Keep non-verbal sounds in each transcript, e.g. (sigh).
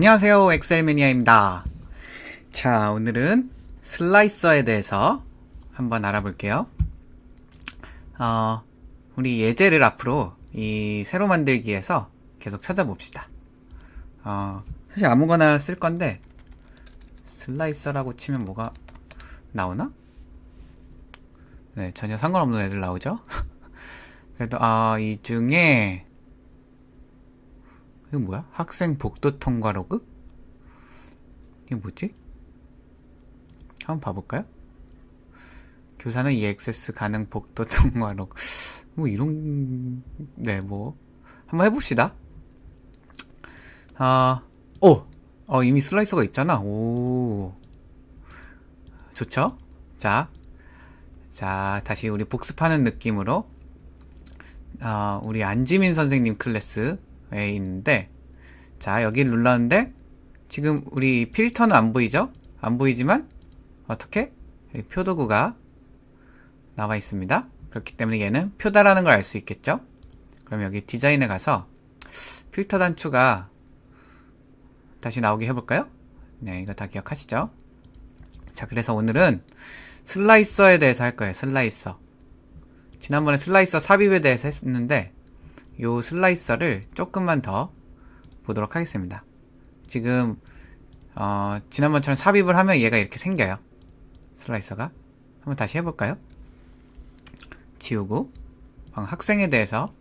안녕하세요. 엑셀매니아입니다. 자, 오늘은 슬라이서에 대해서 한번 알아볼게요. 어, 우리 예제를 앞으로 이 새로 만들기에서 계속 찾아봅시다. 어, 사실 아무거나 쓸 건데, 슬라이서라고 치면 뭐가 나오나? 네, 전혀 상관없는 애들 나오죠? (laughs) 그래도, 아, 이 중에, 이거 뭐야? 학생 복도 통과 로그? 이게 뭐지? 한번 봐볼까요? 교사는 EXS 가능 복도 통과 로그. 뭐 이런, 네, 뭐. 한번 해봅시다. 아, 오! 어, 이미 슬라이서가 있잖아. 오. 좋죠? 자. 자, 다시 우리 복습하는 느낌으로, 아, 우리 안지민 선생님 클래스 에 있는데, 자, 여기를 눌렀는데, 지금 우리 필터는 안 보이죠? 안 보이지만, 어떻게? 표도구가 나와 있습니다. 그렇기 때문에 얘는 표다라는 걸 알 수 있겠죠? 그럼 여기 디자인에 가서, 필터 단추가 다시 나오게 해볼까요? 네, 이거 다 기억하시죠? 자, 그래서 오늘은 슬라이서에 대해서 할 거예요. 슬라이서. 지난번에 슬라이서 삽입에 대해서 했는데, 요 슬라이서를 조금만 더 보도록 하겠습니다. 지금, 어, 지난번처럼 삽입을 하면 얘가 이렇게 생겨요. 슬라이서가. 한번 다시 해볼까요? 지우고, 학생에 대해서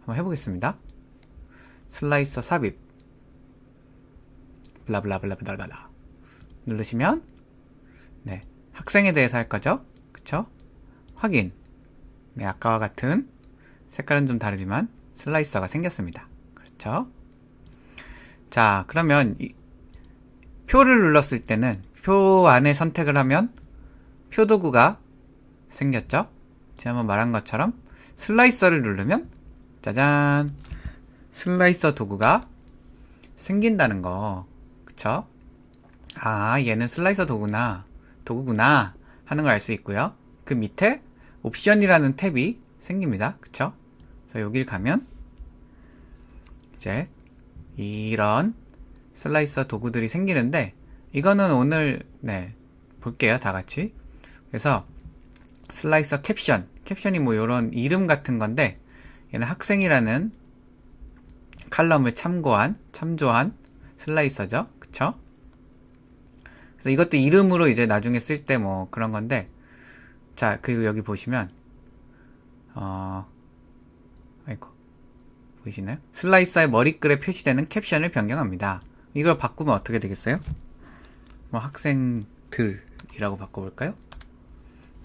한번 해보겠습니다. 슬라이서 삽입. 블라블라블라블라블라. 누르시면, 네. 학생에 대해서 할 거죠? 그쵸? 확인. 네, 아까와 같은 색깔은 좀 다르지만 슬라이서가 생겼습니다. 그렇죠? 자, 그러면 이, 표를 눌렀을 때는 표 안에 선택을 하면 표 도구가 생겼죠? 지난번 말한 것처럼 슬라이서를 누르면 짜잔 슬라이서 도구가 생긴다는 거 그쵸? 아 얘는 슬라이서 도구나 도구구나 하는 걸 알 수 있고요 그 밑에 옵션이라는 탭이 생깁니다 그쵸? 그래서 여길 가면 이제 이런 슬라이서 도구들이 생기는데 이거는 오늘 네 볼게요 다 같이. 그래서 슬라이서 캡션 캡션이 뭐 이런 이름 같은 건데 얘는 학생이라는 칼럼을 참고한 참조한 슬라이서죠. 그쵸? 그래서 이것도 이름으로 이제 나중에 쓸 때 뭐 그런 건데 자 그리고 여기 보시면 어 아이고 보이시나요? 슬라이서의 머리글에 표시되는 캡션을 변경합니다. 이걸 바꾸면 어떻게 되겠어요? 뭐 학생들이라고 바꿔볼까요?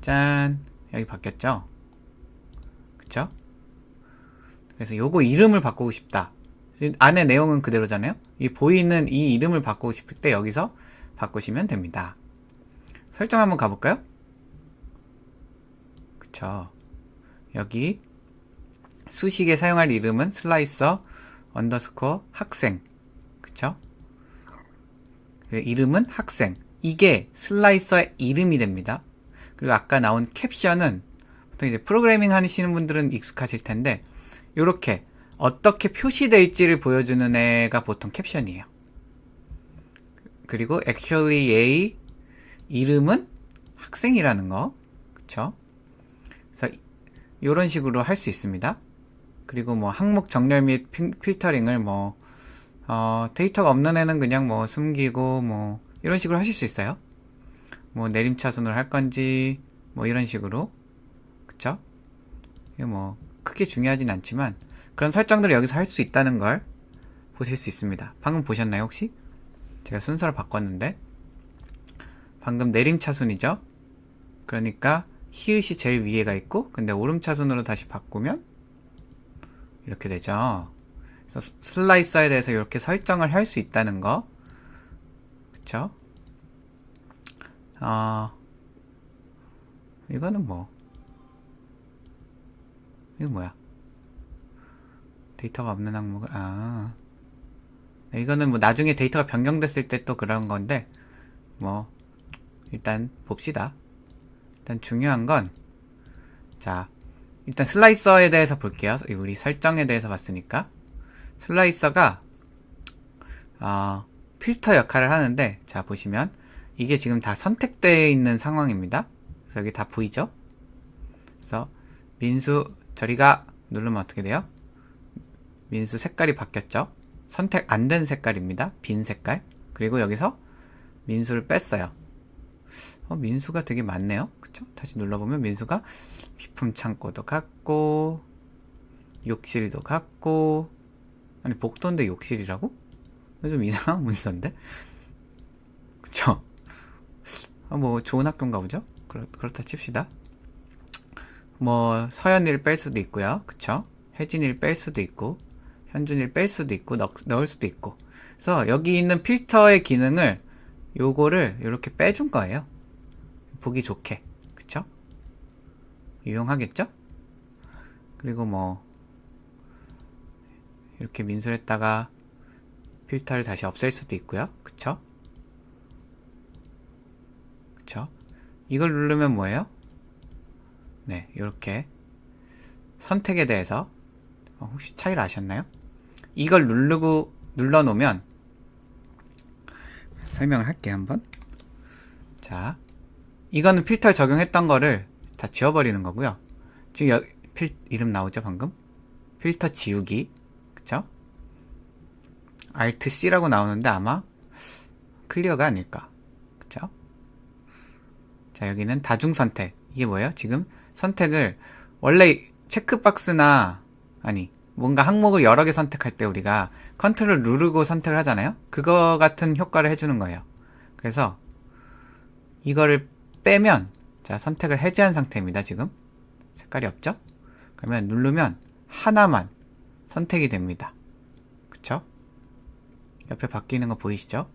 짠 여기 바뀌었죠? 그쵸? 그래서 요거 이름을 바꾸고 싶다. 안에 내용은 그대로잖아요? 이 보이는 이 이름을 바꾸고 싶을 때 여기서 바꾸시면 됩니다. 설정 한번 가볼까요? 그쵸? 여기 수식에 사용할 이름은 슬라이서 언더스코어 학생. 그쵸? 이름은 학생. 이게 슬라이서의 이름이 됩니다. 그리고 아까 나온 캡션은 보통 이제 프로그래밍 하시는 분들은 익숙하실 텐데 이렇게 어떻게 표시될지를 보여주는 애가 보통 캡션이에요. 그리고 actually 얘의 이름은 학생이라는 거. 그쵸? 그래서 이런 식으로 할 수 있습니다 그리고 뭐 항목 정렬 및 필터링을 뭐 어, 데이터가 없는 애는 그냥 뭐 숨기고 뭐 이런 식으로 하실 수 있어요. 뭐 내림차순으로 할 건지 뭐 이런 식으로 그쵸? 이게 뭐 크게 중요하진 않지만 그런 설정들을 여기서 할 수 있다는 걸 보실 수 있습니다. 방금 보셨나요 혹시? 제가 순서를 바꿨는데 방금 내림차순이죠? 그러니까 히읗이 제일 위에가 있고 근데 오름차순으로 다시 바꾸면 이렇게 되죠. 그래서 슬라이서에 대해서 이렇게 설정을 할 수 있다는 거. 그쵸? 어, 이거는 뭐, 이거 뭐야? 데이터가 없는 항목을, 아. 네, 이거는 뭐 나중에 데이터가 변경됐을 때 또 그런 건데, 뭐, 일단 봅시다. 일단 중요한 건, 자, 일단 슬라이서에 대해서 볼게요. 우리 설정에 대해서 봤으니까. 슬라이서가 어, 필터 역할을 하는데 자 보시면 이게 지금 다 선택되어 있는 상황입니다. 그래서 여기 다 보이죠? 그래서 민수 저리가 누르면 어떻게 돼요? 민수 색깔이 바뀌었죠? 선택 안 된 색깔입니다. 빈 색깔. 그리고 여기서 민수를 뺐어요. 어, 민수가 되게 많네요. 그쵸? 다시 눌러보면 민수가 비품 창고도 갖고, 욕실도 갖고, 아니, 복도인데 욕실이라고? 좀 이상한 (laughs) 문서인데? 그쵸? 어, 뭐, 좋은 학교인가 보죠? 그렇, 그렇다 칩시다. 뭐, 서연이를 뺄 수도 있고요. 그쵸? 혜진이를 뺄 수도 있고, 현준이를 뺄 수도 있고, 넣, 넣을 수도 있고. 그래서 여기 있는 필터의 기능을 요거를 이렇게 빼준 거예요. 보기 좋게. 그쵸? 유용하겠죠? 그리고 뭐, 이렇게 민술했다가 필터를 다시 없앨 수도 있고요. 그쵸? 그쵸? 이걸 누르면 뭐예요? 네, 이렇게 선택에 대해서 어, 혹시 차이를 아셨나요? 이걸 누르고 눌러 놓으면 설명을 할게요 한번 자 이거는 필터 적용했던 거를 다 지워버리는 거고요. 지금 여, 필, 이름 나오죠 방금? 필터 지우기. 그쵸? Alt C라고 나오는데 아마 클리어가 아닐까. 그쵸? 자 여기는 다중 선택. 이게 뭐예요? 지금 선택을 원래 체크박스나 아니 뭔가 항목을 여러 개 선택할 때 우리가 컨트롤 누르고 선택을 하잖아요. 그거 같은 효과를 해주는 거예요. 그래서 이거를 빼면 자 선택을 해제한 상태입니다. 지금 색깔이 없죠? 그러면 누르면 하나만 선택이 됩니다. 그쵸? 옆에 바뀌는 거 보이시죠?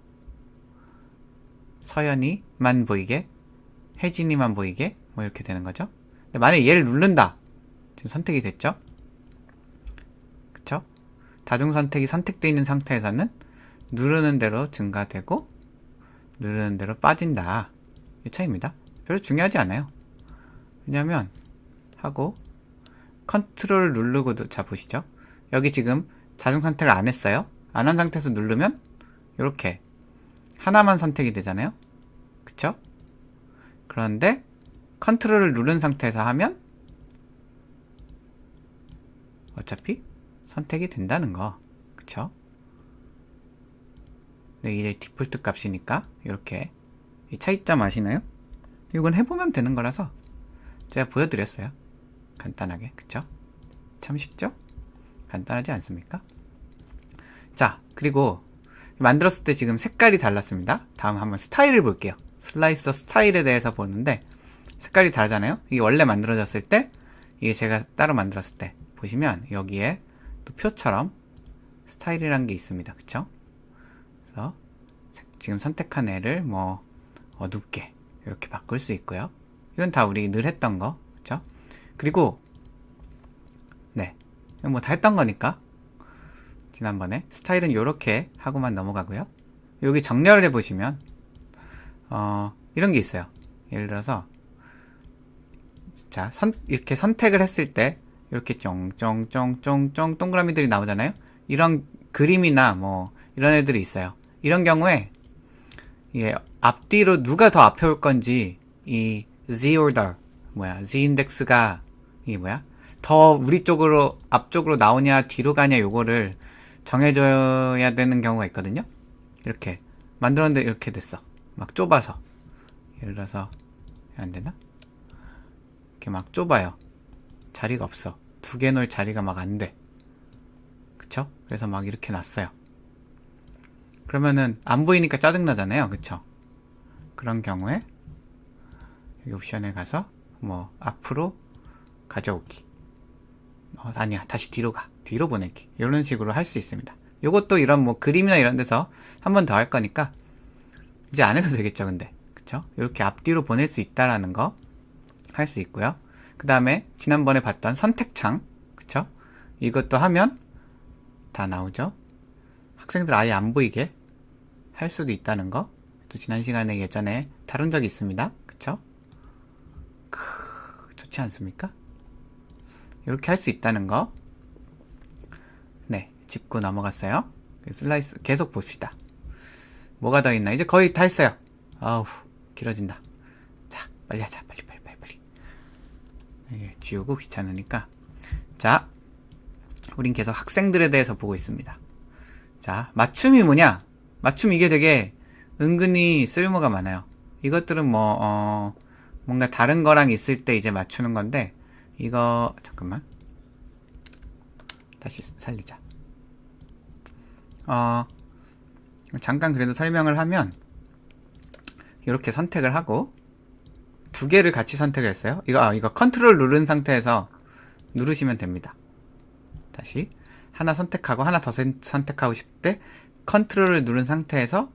서연이만 보이게 혜진이만 보이게 뭐 이렇게 되는 거죠. 근데 만약에 얘를 누른다. 지금 선택이 됐죠? 그쵸? 다중 선택이 선택되어 있는 상태에서는 누르는 대로 증가되고 누르는 대로 빠진다. 이 차이입니다. 별로 중요하지 않아요. 왜냐면 하고 컨트롤 누르고도 자 보시죠. 여기 지금 자동 선택을 안 했어요. 안 한 상태에서 누르면 이렇게 하나만 선택이 되잖아요. 그쵸? 그런데 컨트롤을 누른 상태에서 하면 어차피 선택이 된다는 거. 그쵸? 네, 이게 디폴트 값이니까 이렇게 이 차이점 아시나요? 이건 해보면 되는 거라서 제가 보여드렸어요. 간단하게. 그쵸? 참 쉽죠? 간단하지 않습니까? 자, 그리고 만들었을 때 지금 색깔이 달랐습니다. 다음 한번 스타일을 볼게요. 슬라이서 스타일에 대해서 보는데 색깔이 다르잖아요. 이게 원래 만들어졌을 때 이게 제가 따로 만들었을 때 보시면 여기에 또 표처럼 스타일이란 게 있습니다. 그쵸? 그래서 지금 선택한 애를 뭐 어둡게 이렇게 바꿀 수 있고요. 이건 다 우리 늘 했던 거. 그쵸? 그리고 네. 뭐 다 했던 거니까 지난번에 스타일은 이렇게 하고만 넘어가고요. 여기 정렬을 해보시면 어, 이런 게 있어요. 예를 들어서 자 선, 이렇게 선택을 했을 때 이렇게 쫑쫑쫑쫑쫑 동그라미들이 나오잖아요. 이런 그림이나 뭐 이런 애들이 있어요. 이런 경우에 이게 앞뒤로 누가 더 앞에 올 건지 이 z order 뭐야 z 인덱스가 이게 뭐야 더 우리 쪽으로 앞쪽으로 나오냐 뒤로 가냐 요거를 정해줘야 되는 경우가 있거든요. 이렇게 만들었는데 이렇게 됐어. 막 좁아서 예를 들어서 안 되나? 이렇게 막 좁아요. 자리가 없어. 두 개 놓을 자리가 막 안 돼. 그쵸? 그래서 막 이렇게 놨어요. 그러면은 안 보이니까 짜증나잖아요. 그쵸? 그런 경우에 여기 옵션에 가서 뭐 앞으로 가져오기. 어, 아니야. 다시 뒤로 가. 뒤로 보내기. 이런 식으로 할 수 있습니다. 요것도 이런 뭐 그림이나 이런 데서 한 번 더 할 거니까 이제 안 해도 되겠죠. 근데. 그쵸? 이렇게 앞뒤로 보낼 수 있다라는 거 할 수 있고요. 그 다음에 지난번에 봤던 선택창. 그쵸? 이것도 하면 다 나오죠. 학생들 아예 안 보이게 할 수도 있다는 거. 또 지난 시간에 예전에 다룬 적이 있습니다. 그쵸? 크, 좋지 않습니까? 이렇게 할 수 있다는 거. 네, 짚고 넘어갔어요. 슬라이스 계속 봅시다. 뭐가 더 있나? 이제 거의 다 했어요. 아우 길어진다. 자 빨리 하자. 빨리 빨리 빨리 빨리. 이게 지우고 귀찮으니까. 자, 우린 계속 학생들에 대해서 보고 있습니다. 자, 맞춤이 뭐냐? 맞춤 이게 되게 은근히 쓸모가 많아요. 이것들은 뭐, 어, 뭔가 다른 거랑 있을 때 이제 맞추는 건데, 이거, 잠깐만. 다시 살리자. 어, 잠깐 그래도 설명을 하면, 이렇게 선택을 하고, 두 개를 같이 선택을 했어요. 이거, 아, 이거 컨트롤 누른 상태에서 누르시면 됩니다. 다시. 하나 선택하고, 하나 더 선- 선택하고 싶을 때, 컨트롤을 누른 상태에서,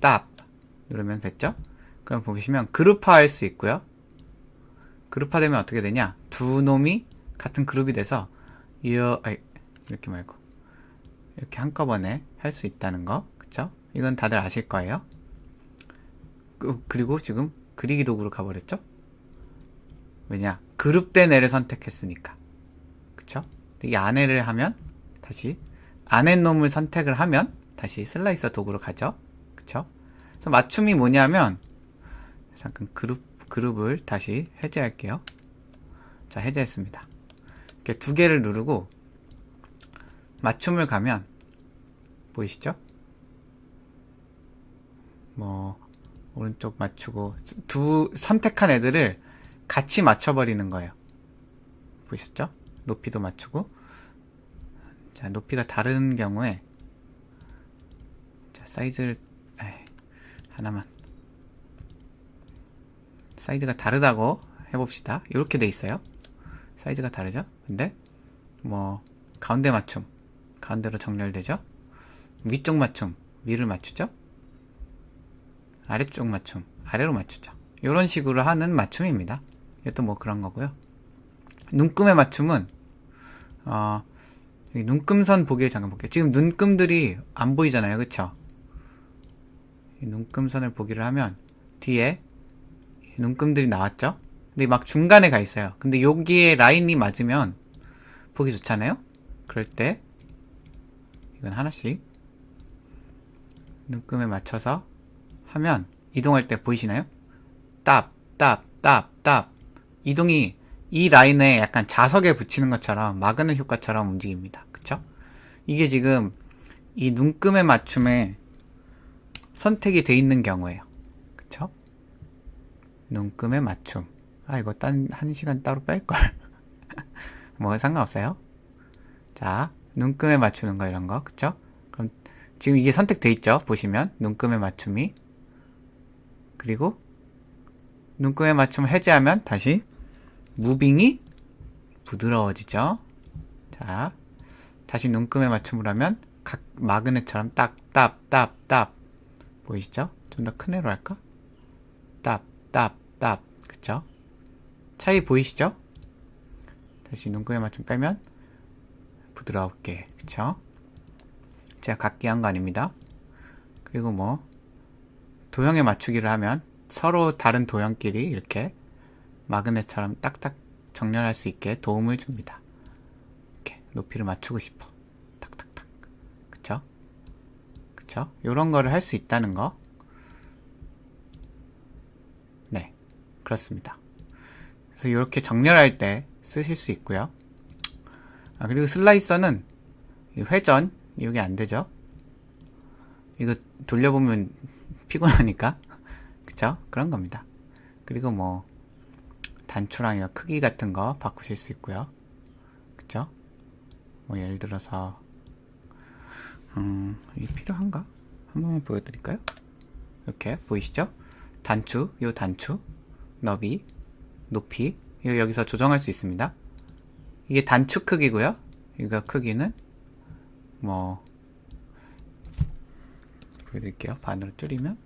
딱 누르면 됐죠? 그럼 보시면 그룹화 할 수 있고요. 그룹화 되면 어떻게 되냐? 두 놈이 같은 그룹이 돼서 이어 아이, 이렇게 말고 이렇게 한꺼번에 할 수 있다는 거, 그쵸? 이건 다들 아실 거예요. 그, 그리고 지금 그리기 도구로 가버렸죠? 왜냐? 그룹된 애를 선택했으니까. 그쵸? 이 안에를 하면 다시 안에 놈을 선택을 하면 다시 슬라이서 도구로 가죠. 그쵸? 그래서 맞춤이 뭐냐면 잠깐 그룹 그룹을 다시 해제할게요. 자, 해제했습니다. 이렇게 두 개를 누르고 맞춤을 가면 보이시죠? 뭐 오른쪽 맞추고 두 선택한 애들을 같이 맞춰버리는 거예요. 보이셨죠? 높이도 맞추고 자 높이가 다른 경우에 자 사이즈를 에이, 하나만 사이즈가 다르다고 해봅시다. 이렇게 돼 있어요. 사이즈가 다르죠? 근데 뭐 가운데 맞춤 가운데로 정렬되죠? 위쪽 맞춤 위를 맞추죠? 아래쪽 맞춤 아래로 맞추죠. 이런 식으로 하는 맞춤입니다. 이것도 뭐 그런 거고요. 눈금의 맞춤은 어, 눈금선 보기를 잠깐 볼게요. 지금 눈금들이 안 보이잖아요. 그쵸? 이 눈금선을 보기를 하면 뒤에 눈금들이 나왔죠? 근데 막 중간에 가 있어요. 근데 여기에 라인이 맞으면 보기 좋잖아요? 그럴 때 이건 하나씩 눈금에 맞춰서 하면 이동할 때 보이시나요? 딱, 딱, 딱, 딱 이동이 이 라인에 약간 자석에 붙이는 것처럼 마그넷 효과처럼 움직입니다. 그쵸? 이게 지금 이 눈금의 맞춤에 선택이 돼 있는 경우에요. 그쵸? 눈금의 맞춤. 아, 이거 딴, 한 시간 따로 뺄걸. (laughs) 뭐 상관없어요. 자, 눈금에 맞추는 거 이런 거. 그쵸? 그럼 지금 이게 선택돼 있죠? 보시면. 눈금에 맞춤이. 그리고 눈금에 맞춤을 해제하면 다시 무빙이 부드러워지죠. 자, 다시 눈금에 맞춤을 하면 각 마그넷처럼 딱, 딱, 딱, 딱 보이시죠? 좀 더 큰 애로 할까? 딱, 딱, 딱, 그쵸? 차이 보이시죠? 다시 눈금에 맞춤 빼면 부드럽게, 그쵸? 제가 각기 한 거 아닙니다. 그리고 뭐 도형에 맞추기를 하면 서로 다른 도형끼리 이렇게 마그넷처럼 딱딱 정렬할 수 있게 도움을 줍니다. 이렇게 높이를 맞추고 싶어. 탁탁탁. 그쵸? 그쵸? 요런 거를 할 수 있다는 거. 네. 그렇습니다. 그래서 이렇게 정렬할 때 쓰실 수 있고요. 아, 그리고 슬라이서는 이 회전, 이게 안 되죠? 이거 돌려보면 (laughs) 피곤하니까. (laughs) 그쵸? 그런 겁니다. 그리고 뭐, 단추랑 크기 같은 거 바꾸실 수 있고요. 그쵸? 뭐 예를 들어서 음, 이게 필요한가? 한 번만 보여드릴까요? 이렇게 보이시죠? 단추, 요 단추, 너비, 높이 이거 여기서 조정할 수 있습니다. 이게 단추 크기고요. 이거 크기는 뭐 보여드릴게요. 반으로 줄이면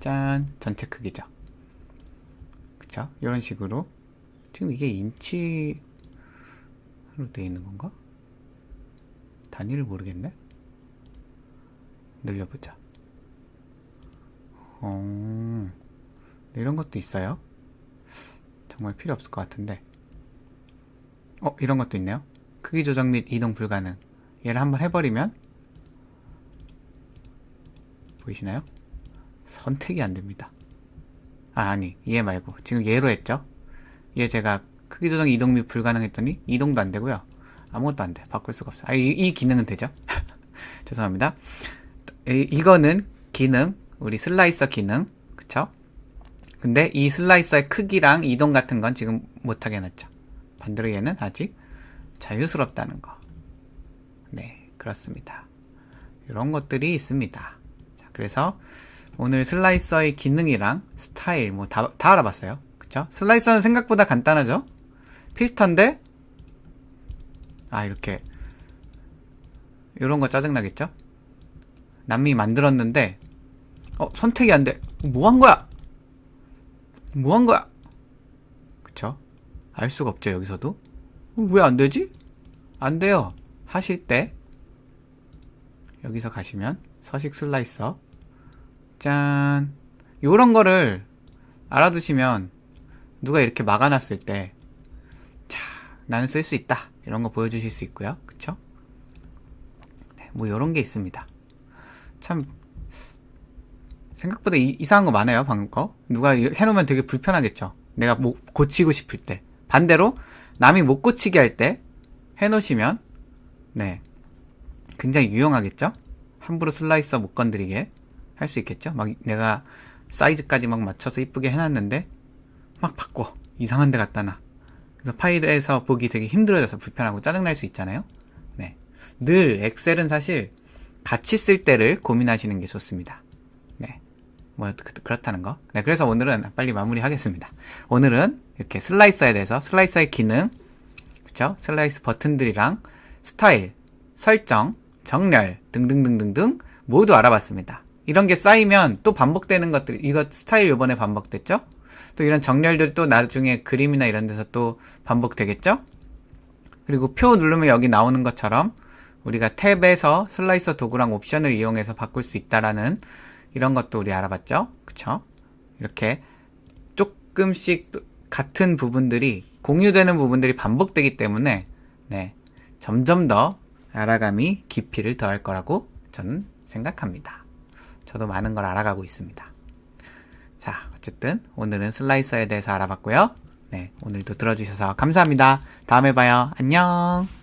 짠 전체 크기죠. 그쵸? 이런 식으로 지금 이게 인치로 되어 있는 건가? 단위를 모르겠네. 늘려보자. 어, 이런 것도 있어요. 정말 필요 없을 것 같은데. 어, 이런 것도 있네요. 크기 조정 및 이동 불가능. 얘를 한번 해버리면 보이시나요? 선택이 안 됩니다. 아, 아니, 얘 말고. 지금 얘로 했죠? 얘 제가 크기 조정 이동 및 불가능했더니 이동도 안 되고요. 아무것도 안 돼. 바꿀 수가 없어요. 아, 이, 이 기능은 되죠? (laughs) 죄송합니다. 이, 이거는 기능, 우리 슬라이서 기능, 그쵸? 근데 이 슬라이서의 크기랑 이동 같은 건 지금 못하게 해놨죠. 반대로 얘는 아직 자유스럽다는 거. 네, 그렇습니다. 이런 것들이 있습니다. 자, 그래서 오늘 슬라이서의 기능이랑 스타일 뭐다 다 알아봤어요. 그쵸? 슬라이서는 생각보다 간단하죠? 필터인데 아 이렇게 이런 거 짜증나겠죠? 남이 만들었는데 어 선택이 안 돼. 뭐 한 거야? 뭐 한 거야? 그쵸? 알 수가 없죠 여기서도 왜안 되지? 안 돼요. 하실 때 여기서 가시면 서식 슬라이서 짠 요런 거를 알아두시면 누가 이렇게 막아놨을 때 자, 나는 쓸 수 있다. 이런 거 보여주실 수 있고요. 그쵸? 네, 뭐 요런 게 있습니다. 참 생각보다 이, 상한거 많아요. 방금 거. 누가 이- 해놓으면 되게 불편하겠죠. 내가 뭐 고치고 싶을 때. 반대로 남이 못 고치게 할 때 해놓으시면 네 굉장히 유용하겠죠. 함부로 슬라이서 못 건드리게 할 수 있겠죠. 막 내가 사이즈까지 막 맞춰서 이쁘게 해놨는데 막 바꿔 이상한 데 갖다 놔. 그래서 파일에서 보기 되게 힘들어져서 불편하고 짜증날 수 있잖아요. 네. 늘 엑셀은 사실 같이 쓸 때를 고민하시는 게 좋습니다. 네. 뭐 그- 그렇다는 거. 네, 그래서 오늘은 빨리 마무리하겠습니다. 오늘은 이렇게 슬라이서에 대해서 슬라이서의 기능, 그쵸? 슬라이스 버튼들이랑 스타일, 설정, 정렬 등등등등등 모두 알아봤습니다. 이런 게 쌓이면 또 반복되는 것들, 이거 스타일 요번에 반복됐죠? 또 이런 정렬들이 또 나중에 그림이나 이런 데서 또 반복되겠죠? 그리고 표 누르면 여기 나오는 것처럼 우리가 탭에서 슬라이서 도구랑 옵션을 이용해서 바꿀 수 있다라는 이런 것도 우리 알아봤죠? 그쵸? 이렇게 조금씩 또 같은 부분들이 공유되는 부분들이 반복되기 때문에 네, 점점 더 알아감이 깊이를 더할 거라고 저는 생각합니다. 저도 많은 걸 알아가고 있습니다. 자, 어쨌든 오늘은 슬라이서에 대해서 알아봤고요. 네, 오늘도 들어주셔서 감사합니다. 다음에 봐요. 안녕.